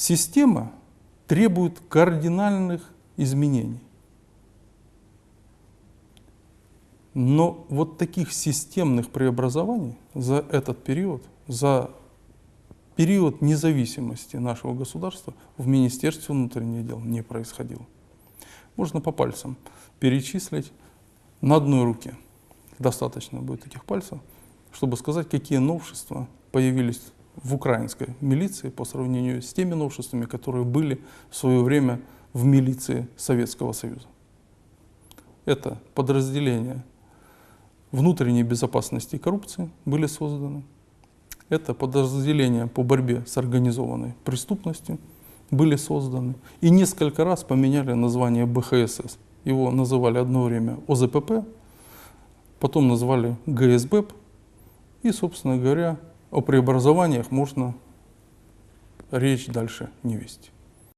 Система требует кардинальных изменений. Но вот таких системных преобразований за этот период, за период независимости нашего государства в Министерстве внутренних дел не происходило. Можно по пальцам перечислить на одной руке. Достаточно будет этих пальцев, чтобы сказать, какие новшества появились в украинской милиции по сравнению с теми новшествами, которые были в свое время в милиции Советского Союза. Это подразделения внутренней безопасности и коррупции были созданы. Это подразделения по борьбе с организованной преступностью были созданы. И несколько раз поменяли название БХСС. Его называли одно время ОЗПП, потом назвали ГСБЭП. И, собственно говоря, о преобразованиях можно речь дальше не вести.